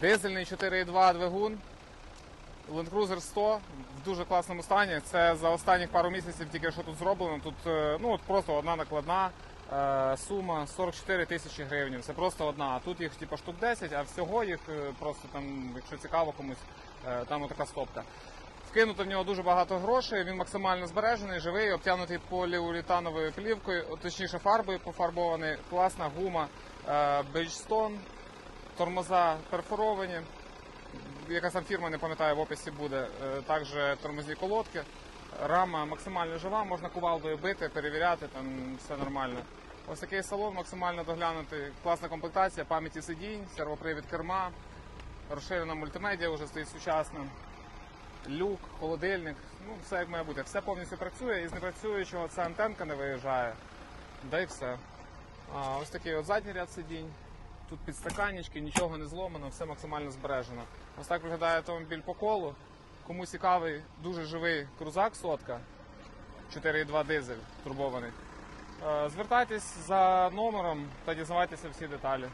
Дизельний 4,2 двигун. Land Cruiser 100 в дуже класному стані. Це за останніх пару місяців тільки що тут зроблено. Тут е, ну, от просто одна накладна е, сума 44 тисячі гривень. Це просто одна. А тут їх типу, штук 10, а всього їх е, просто там, якщо цікаво комусь, там отака стопка. Вкинуто в нього дуже багато грошей, він максимально збережений, живий, обтягнутий поліуретановою плівкою, точніше фарбою пофарбований, класна гума Bridgestone, тормоза перфоровані, яка там фірма, не пам'ятаю, в описі буде. Е, Також тормозні колодки. Рама максимально жива, можна кувалдою бити, перевіряти, там все нормально. Ось такий салон максимально доглянутий, класна комплектація, пам'яті сидінь, сервопривід керма, розширена мультимедіа вже стоїть сучасна люк, холодильник, ну все як має бути. Все повністю працює, і з непрацюючого ця антенка не виїжджає. Да й все. А, ось такий от задній ряд сидінь. Тут підстаканнички, нічого не зломано, все максимально збережено. Ось так виглядає автомобіль по колу. Кому цікавий, дуже живий крузак сотка, 4,2 дизель турбований. Е, Звертайтесь за номером та дізнавайтеся всі деталі.